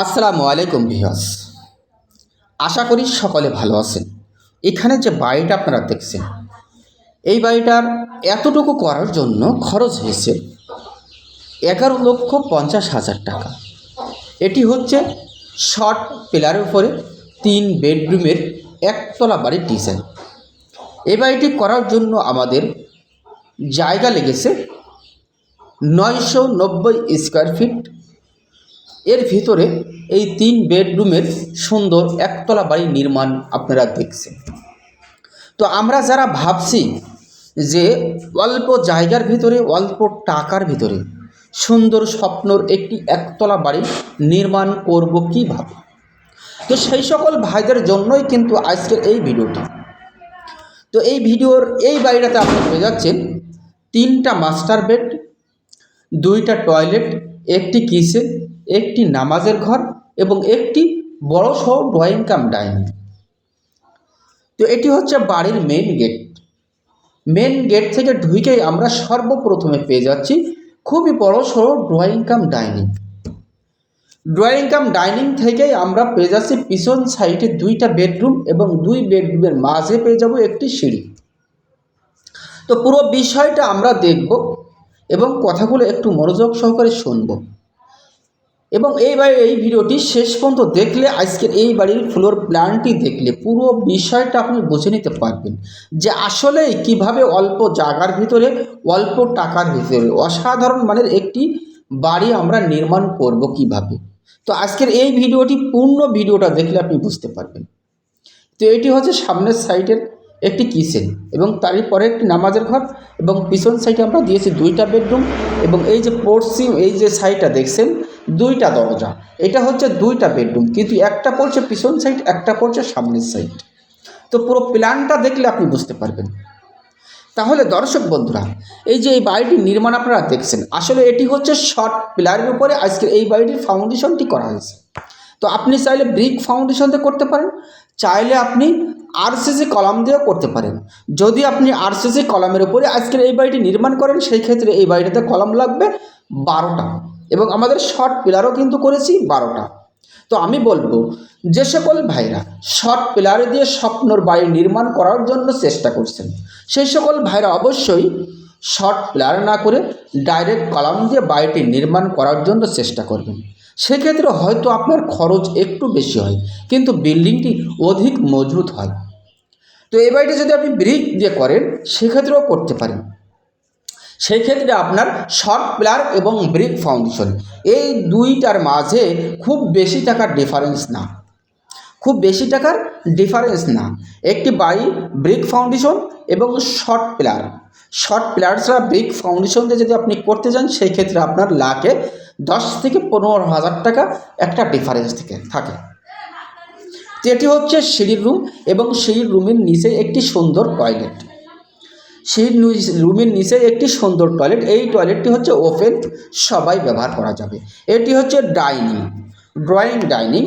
আসসালামু আলাইকুম ভিউয়ার্স। আশা করি সকলে ভালো আছেন। এখানে যে বাড়িটা আপনারা দেখছেন, এই বাড়িটার এতটুকু করার জন্য খরচ হয়েছে এগারো লক্ষ পঞ্চাশ হাজার টাকা। এটি হচ্ছে শর্ট পিলারের উপরে তিন বেডরুমের একতলা বাড়ির ডিজাইন। এই বাড়িটি করার জন্য আমাদের জায়গা লেগেছে নয়শো নব্বই স্কোয়ার ফিট এর ভিতরে এই তিন বেডরুমের সুন্দর একতলা বাড়ি নির্মাণ আপনারা দেখছেন। তো আমরা যারা ভাবছি যে অল্প জায়গার ভিতরে, অল্প টাকার ভিতরে সুন্দর স্বপ্নর একটি একতলা বাড়ি নির্মাণ করব কীভাবে? তো সেই সকল ভাইদের জন্যই কিন্তু আজকের এই ভিডিওটি। তো এই ভিডিওর এই বাড়িটাতে আপনি পেয়ে যাচ্ছেন তিনটা মাস্টার বেড, দুইটা টয়লেট, একটি কিচেন একটি নামাজের ঘর এবং একটি বড় সড় ড্রয়িং কাম ডাইনিং। তো এটি হচ্ছে বাড়ির মেন গেট মেন গেট থেকে ঢুকেই আমরা সর্বপ্রথমে পেয়ে যাচ্ছি খুবই বড় সড়ো drawing cum dining. Drawing cum dining থেকেই আমরা পেয়ে যাচ্ছি পিছন সাইডে দুইটা বেডরুম এবং দুই বেডরুমের মাঝে পেয়ে যাব একটি সিঁড়ি। তো পুরো বিষয়টা আমরা দেখব এবং কথাগুলো একটু মনোযোগ সহকারে শুনব। এবং এই এই ভিডিওটি শেষ পর্যন্ত দেখলে, আজকের এই বাড়ির ফ্লোর প্ল্যানটি দেখলে পুরো বিষয়টা আপনি বুঝে নিতে পারবেন যে আসলে কীভাবে অল্প জায়গার ভিতরে, অল্প টাকার ভিতরে, অসাধারণ মানের একটি বাড়ি আমরা নির্মাণ করব কীভাবে। তো আজকের এই ভিডিওটি, পূর্ণ ভিডিওটা দেখলে আপনি বুঝতে পারবেন। তো এটি হচ্ছে সামনের সাইডের একটি কিচেন এবং তারই পরে একটি নামাজের ঘর এবং পিছন সাইডে আমরা দিয়েছি দুইটা বেডরুম এবং এই যে পশ্চিম এই যে সাইডটা দেখছেন দুইটা দরজা। এটা হচ্ছে দুইটা বেডরুম, কিন্তু একটা পড়ছে পিছন সাইড একটা পড়ছে সামনের সাইড তো পুরো প্ল্যানটা দেখলে আপনি বুঝতে পারবেন। তাহলে দর্শক বন্ধুরা, এই যে এই বাড়িটির নির্মাণ আপনারা দেখছেন, আসলে এটি হচ্ছে শর্ট পিলারের উপরে আজকে এই বাড়িটির ফাউন্ডেশনটি করা হয়েছে। তো আপনি চাইলে ব্রিক ফাউন্ডেশন দিয়ে করতে পারেন, চাইলে আপনি আরসিসি কলাম দিয়েও করতে পারেন। যদি আপনি আরসিসি কলামের উপরে আজকের এই বাড়িটি নির্মাণ করেন, সেই ক্ষেত্রে এই বাড়িটাতে কলাম লাগবে বারোটা। এবং আমাদের শর্ট পিলারও কিন্তু করেছি বারোটা। তো আমি বলব যে সকল ভাইরা শর্ট পিলারে দিয়ে স্বপ্নর বাড়ি নির্মাণ করার জন্য চেষ্টা করছেন। সেই সকল ভাইরা অবশ্যই শর্ট পিলার না করে ডাইরেক্ট কলাম দিয়ে বাড়িটি নির্মাণ করার জন্য চেষ্টা করবেন। সেক্ষেত্রে হয়তো আপনার খরচ একটু বেশি হয়, কিন্তু বিল্ডিংটি অধিক মজবুত হয়। তো এই বাড়িটি যদি আপনি ব্রিক দিয়ে করেন, সেক্ষেত্রেও করতে পারেন। সেই ক্ষেত্রে আপনার শর্ট প্লার এবং ব্রিক ফাউন্ডেশন এই দুইটার মাঝে খুব বেশি টাকার ডিফারেন্স না। খুব বেশি টাকার ডিফারেন্স না। একটি বাড়ি ব্রিক ফাউন্ডেশন এবং শর্ট প্লার শর্ট প্লার ছাড়া ব্রিক ফাউন্ডেশন দিয়ে যদি আপনি করতে যান সেই ক্ষেত্রে আপনার লাখে দশ থেকে পনেরো হাজার টাকা একটা ডিফারেন্স থেকে, থাকে। যেটি হচ্ছে সিঁড়ির রুম এবং সেই রুমের নিচে একটি সুন্দর টয়লেট সেই রুমের নিচে একটি সুন্দর টয়লেট এই টয়লেটটি হচ্ছে ওপেন সবাই ব্যবহার করা যাবে। এটি হচ্ছে dining drawing dining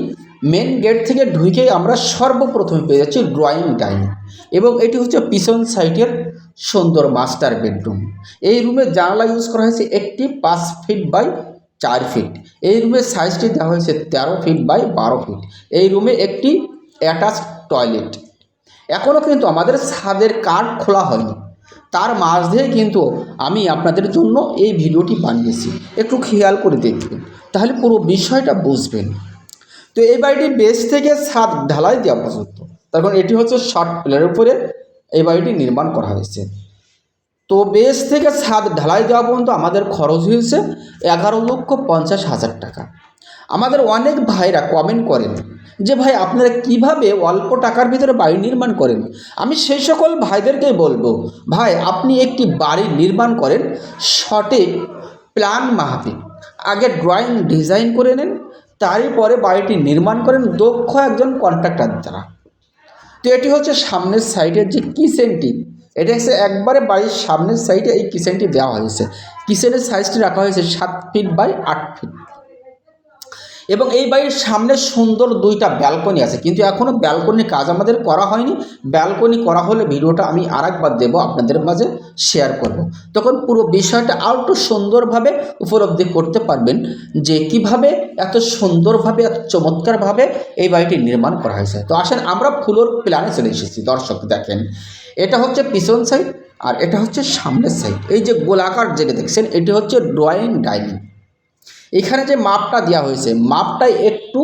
main gate থেকে ঢুকে আমরা সর্বপ্রথমে পেয়ে যাচ্ছি ড্রয়িং ডাইনিং এবং এটি হচ্ছে পিছন সাইডের সুন্দর মাস্টার বেডরুম এই রুমের জানালা ইউজ করা হয়েছে একটি পাঁচ ফিট বাই চার ফিট এই রুমের সাইজটি দেওয়া হয়েছে তেরো ফিট বাই বারো ফিট এই রুমে একটি অ্যাটাচ টয়লেট এখনও কিন্তু আমাদের ছাদের কাঠ খোলা হয়নি। তার মাঝ দিয়ে কিন্তু আমি আপনাদের জন্য এই ভিডিওটি বানিয়েছি। একটু খেয়াল করে দেখবেন। তাহলে পুরো বিষয়টা বুঝবেন। তো এই বাড়িটি বেশ থেকে ছাদ ঢালাই দেওয়া পর্যন্ত তখন এটি হচ্ছে শর্ট প্লেয়ারের উপরে এই বাড়িটি নির্মাণ করা হয়েছে। তো বেশ থেকে ছাদ ঢালাই দেওয়া পর্যন্ত আমাদের খরচ হয়েছে এগারো লক্ষ পঞ্চাশ হাজার টাকা। আমাদের অনেক ভাইরা কমেন্ট করেন যে ভাই আপনারা কীভাবে অল্প টাকার ভিতরে বাড়ি নির্মাণ করেন? আমি সেই সকল ভাইদেরকেই বলব, ভাই আপনি একটি বাড়ি নির্মাণ করেন সঠিক প্ল্যান মাফিক আগে ড্রয়িং ডিজাইন করে নেন তারই পরে বাড়িটি নির্মাণ করেন, দক্ষ একজন কন্ট্রাক্টর দ্বারা। তো এটি হচ্ছে সামনের সাইডের যে কিচেনটি এটা হচ্ছে একবারে বাড়ির সামনের সাইডে এই কিচেনটি দেওয়া হয়েছে। কিচেনের সাইজটি রাখা হয়েছে সাত ফিট বাই আট ফিট এবং এই বাড়ির সামনে সুন্দর দুইটা ব্যালকনি আছে। কিন্তু এখনও ব্যালকনি কাজ আমাদের করা হয়নি। ব্যালকনি করা হলে ভিডিওটা আমি আরেকবার দেবো, আপনাদের মাঝে শেয়ার করব। তখন পুরো বিষয়টা আরও একটু সুন্দরভাবে উপলব্ধি করতে পারবেন যে কীভাবে এত সুন্দরভাবে, এত চমৎকারভাবে এই বাড়িটি নির্মাণ করা হয়েছে। তো আসেন আমরা ফ্লোর প্ল্যানে চলে এসেছি, দর্শক দেখেন। এটা হচ্ছে পিছন সাইড আর এটা হচ্ছে সামনের সাইড এই যে গোলাকার যেটা দেখছেন, এটি হচ্ছে ড্রয়িং ডাইনিং এখানে যে মাপটা দেওয়া হয়েছে, মাপটাই একটু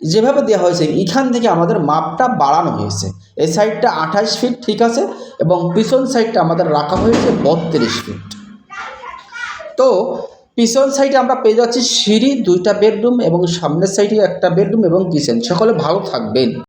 যেভাবে দেওয়া হয়েছে, এখান থেকে আমাদের মাপটা বাড়ানো হয়েছে। এই সাইডটা আঠাশ ফিট ঠিক আছে এবং পিছন সাইডটা আমাদের রাখা হয়েছে বত্রিশ ফিট তো পিছন সাইডে আমরা পেয়ে যাচ্ছি সিঁড়ি, দুইটা বেডরুম এবং সামনের সাইডে একটা বেডরুম এবং কিচেন সকলে ভালো থাকবেন।